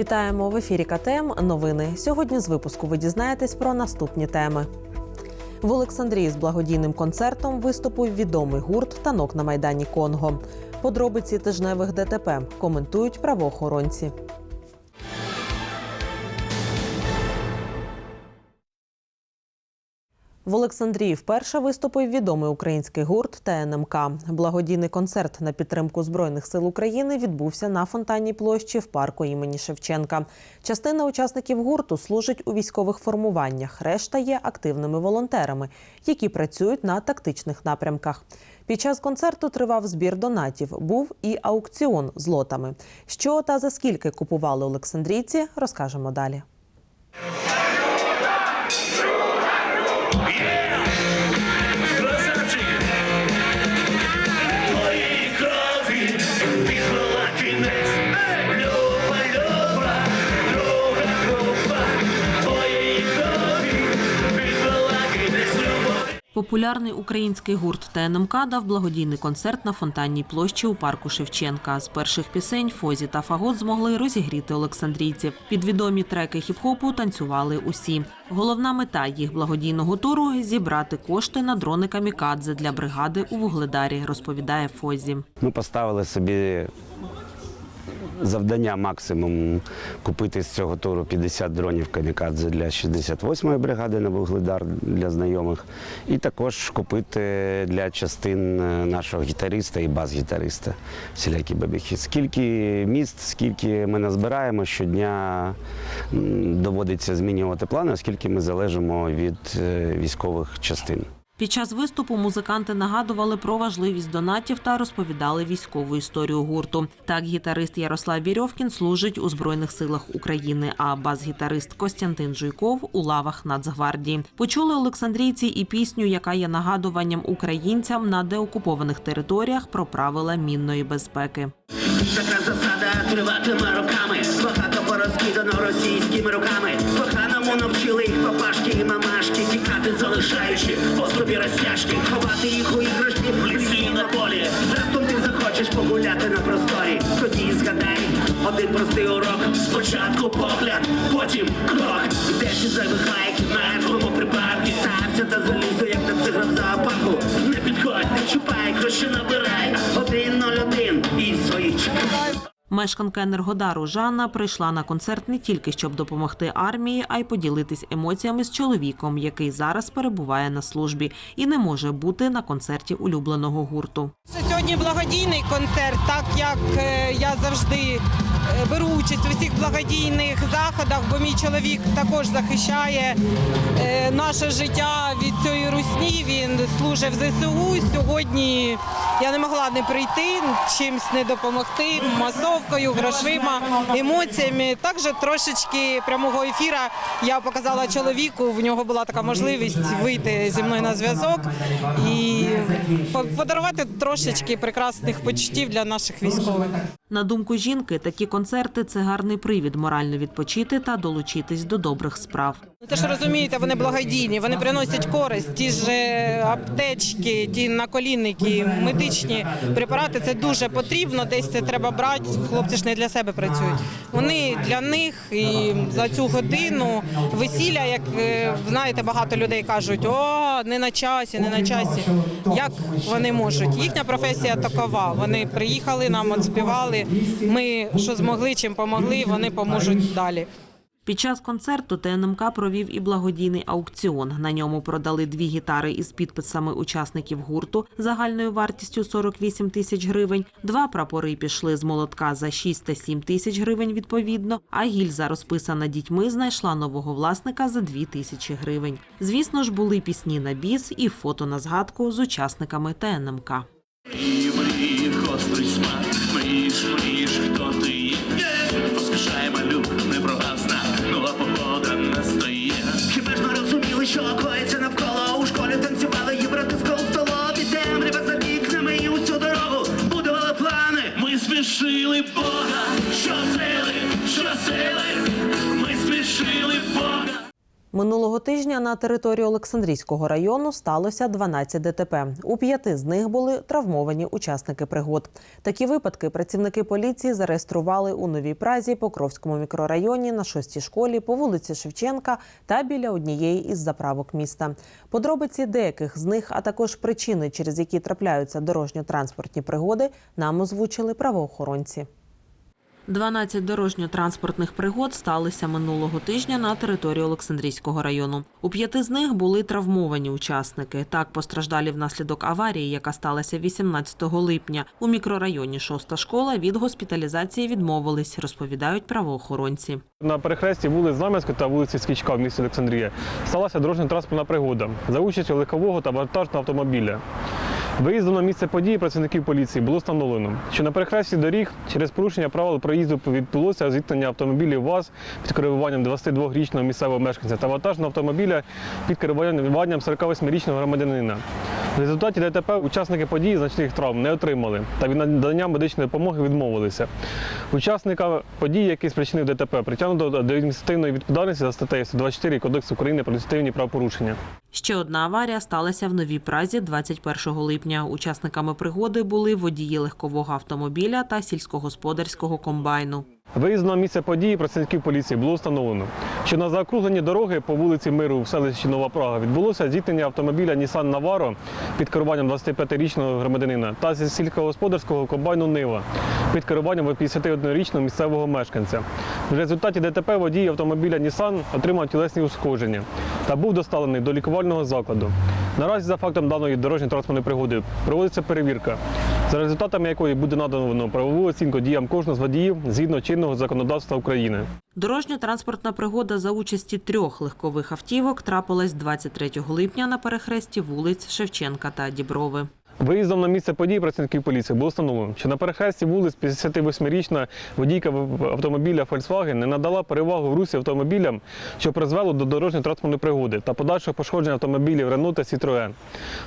Вітаємо в ефірі КТМ. Новини. Сьогодні з випуску ви дізнаєтесь про наступні теми. В Олександрії з благодійним концертом виступив відомий гурт танок на майдані Конго. Подробиці тижневих ДТП коментують правоохоронці. В Олександрії вперше виступив відомий український гурт ТНМК. Благодійний концерт на підтримку збройних сил України відбувся на фонтанній площі в парку імені Шевченка. Частина учасників гурту служить у військових формуваннях. Решта є активними волонтерами, які працюють на тактичних напрямках. Під час концерту тривав збір донатів. Був і аукціон з лотами. Що та за скільки купували олександрійці, розкажемо далі. Популярний український гурт ТНМК дав благодійний концерт на фонтанній площі у парку Шевченка. З перших пісень Фозі та Фагот змогли розігріти олександрійців. Під відомі треки хіп-хопу танцювали усі. Головна мета їх благодійного туру зібрати кошти на дрони камікадзе для бригади у Вугледарі, розповідає Фозі. Ми поставили собі завдання максимум купити з цього туру 50 дронів камікадзе для 68-ї бригади на Вугледар для знайомих, і також купити для частин е, нашого гітариста і бас-гітариста всілякі бабіхи. Скільки міст, скільки ми назбираємо, щодня доводиться змінювати плани, оскільки ми залежимо від е, військових частин. Під час виступу музиканти нагадували про важливість донатів та розповідали військову історію гурту. Так, гітарист Ярослав Вірьовкін служить у збройних силах України, а бас-гітарист Костянтин Жуйков у лавах Нацгвардії. Почули олександрійці і пісню, яка є нагадуванням українцям на деокупованих територіях про правила мінної безпеки. Така засада триватиме роками. Багато порозкидано російськими руками. Коханому навчили їх папашки і мамашки. Тікати залишаючи по розтяжки. Ховати їх у іграшки в лісі на полі. Раптом ти захочеш погуляти на просторі. Тоді згадай один простий урок. Спочатку погляд, потім крок. Десять зайвих лайків на твоєму припадку. Стався та залізу, як на цигра в зоопарку. Не підходь, не чіпай, краще набирай. Мешканка Енергодару Жанна прийшла на концерт не тільки щоб допомогти армії, а й поділитись емоціями з чоловіком, який зараз перебуває на службі і не може бути на концерті улюбленого гурту. Сьогодні благодійний концерт, так як е, я завжди е, беру участь у всіх благодійних заходах, бо мій чоловік також захищає е, наше життя від цієї русні. Він служив ЗСУ. Сьогодні я не могла не прийти, чимсь не допомогти, масовкою, грошима, емоціями. Також трошечки прямого ефіра я показала чоловіку. В нього була така можливість вийти зі мною на зв'язок і по- подарувати трошечки прекрасних почуттів для наших військових. На думку жінки, такі концерти це гарний привід морально відпочити та долучитись до добрих справ. Ну, Ти ж розумієте, вони благодійні, вони приносять користь. Ті ж е, аптечки, ті наколінники, медичні препарати. Це дуже потрібно. Десь це треба брати. Хлопці ж не для себе працюють. Вони для них і за цю годину весілля, як е, знаєте, багато людей кажуть, о, не на часі, не на часі. Як вони можуть? Їхня професія такова. Вони приїхали нам, співали. Ми що змогли, чим помогли, вони поможуть далі. Під час концерту ТНМК провів і благодійний аукціон. На ньому продали дві гітари із підписами учасників гурту загальною вартістю 48 тисяч гривень. Два прапори пішли з молотка за 6 та 7 тисяч гривень відповідно. А гільза, розписана дітьми, знайшла нового власника за 2 тисячі гривень. Звісно ж, були пісні на біс і фото на згадку з учасниками ТНМК. І мрієш мрієш, хто Минулого тижня на території Олександрійського району сталося 12 ДТП. У п'яти з них були травмовані учасники пригод. Такі випадки працівники поліції зареєстрували у Новій Празі, Покровському мікрорайоні, на шостій школі, по вулиці Шевченка та біля однієї із заправок міста. Подробиці деяких з них, а також причини, через які трапляються дорожньо-транспортні пригоди, нам озвучили правоохоронці. 12 дорожньо-транспортних пригод сталися минулого тижня на території Олександрійського району. У п'яти з них були травмовані учасники. Так постраждалі внаслідок аварії, яка сталася 18 липня. У мікрорайоні шоста школа від госпіталізації відмовились, розповідають правоохоронці. На перехресті вулиць Знам'янської та вулиці Скічка в місті Олександрія сталася дорожньо-транспортна пригода за участю легкового та вантажного автомобіля. Виїздом на місце події працівників поліції було встановлено, що на перехресті доріг через порушення правил проїзду відбулося зіткнення автомобілів ВАЗ під керуванням 22-річного місцевого мешканця та вантажного автомобіля під керуванням 48-річного громадянина. В результаті ДТП учасники події значних травм не отримали та від надання медичної допомоги відмовилися. Учасника події, який спричинив ДТП, притягнуто до адміністративної відповідальності за статтею 124 Кодексу України про адміністративні правопорушення. Ще одна аварія сталася в Новій Празі 21 липня. Учасниками пригоди були водії легкового автомобіля та сільськогосподарського комбайну. Виїзд на місце події працівників поліції було встановлено, що на заокругленні дороги по вулиці Миру в селищі Нова Прага відбулося зіткнення автомобіля Nissan Navaro під керуванням 25-річного громадянина та сільськогосподарського комбайну Нива під керуванням 51-річного місцевого мешканця. В результаті ДТП водій автомобіля Nissan отримав тілесні ушкодження та був доставлений до лікувального закладу. Наразі за фактом даної дорожньо-транспортної пригоди проводиться перевірка, за результатами якої буде надано правову оцінку діям кожного з водіїв згідно чинного законодавства України. Дорожньо-транспортна пригода за участі трьох легкових автівок трапилась 23 липня на перехресті вулиць Шевченка та Діброви. Виїздом на місце події працівників поліції було встановлено, що на перехресті вулиць 58-річна водійка автомобіля Volkswagen не надала перевагу в русі автомобілям, що призвело до дорожньо-транспортної пригоди та подальшого пошкодження автомобілів Renault та Citroën.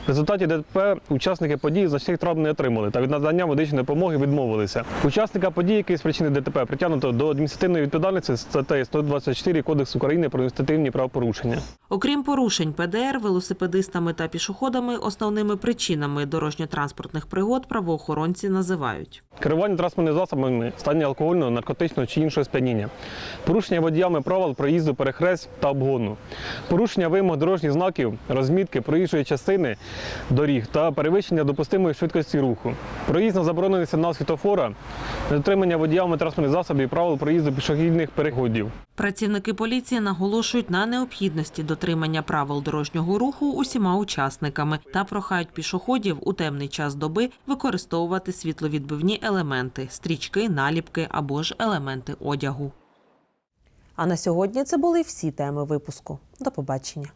В результаті ДТП учасники події значних травм не отримали та від надання медичної допомоги відмовилися. Учасника події, який спричинив ДТП, притягнуто до адміністративної відповідальності статтею 124 Кодексу України про адміністративні правопорушення. Окрім порушень ПДР, велосипедистами та пішоходами основними причинами дорожньо-транспортних пригод правоохоронці називають. Керування транспортними засобами стані алкогольного, наркотичного чи іншого сп'яніння, порушення водіями правил проїзду перехресть та обгону, порушення вимог дорожніх знаків, розмітки проїжджої частини доріг та перевищення допустимої швидкості руху, проїзд на заборонений сигнал світофора, недотримання водіями транспортних засобів і правил проїзду пішохідних переходів. Працівники поліції наголошують на необхідності дотримання правил дорожнього руху усіма учасниками та прохають пішоходів у темний час доби використовувати світловідбивні елементи, стрічки, наліпки або ж елементи одягу. А на сьогодні це були всі теми випуску. До побачення.